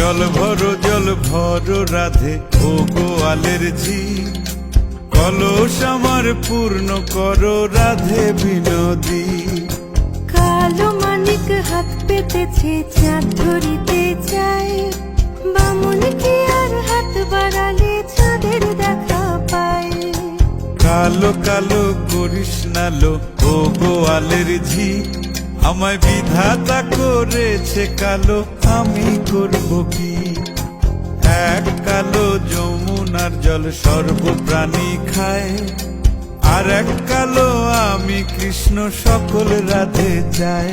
জল ভরো জল ভরো রাধে ও গোয়ালের ঝি কলস আমার পূর্ণ করো রাধে বিনোদী। কালো মানিক হাত পেতেছে চাঁদ ধরিতে চায়। বামুন কি আর হাত বাড়ালে চাঁদের দেখা পায়। কালো কালো করিস নালো ও গোয়ালের ঝি আমায় বিধাতা করেছে কালো, আমি করব কি? এক কালো যমুনার জল সর্বপ্রাণী খায়, আর এক কালো আমি কৃষ্ণ সকল রাধে চাই।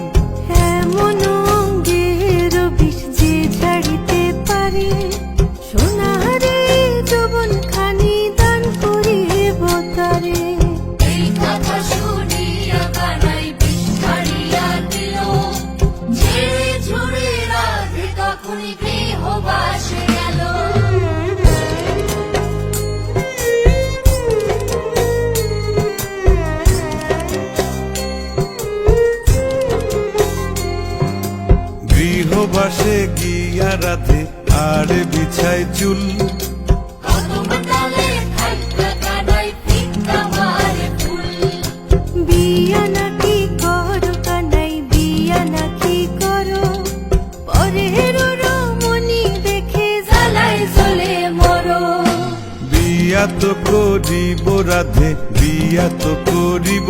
গৃহবাসে গিয়া রাধে আর বিছায় চুল। বিয়া তো করিব রাধে বিয়া তো করিব।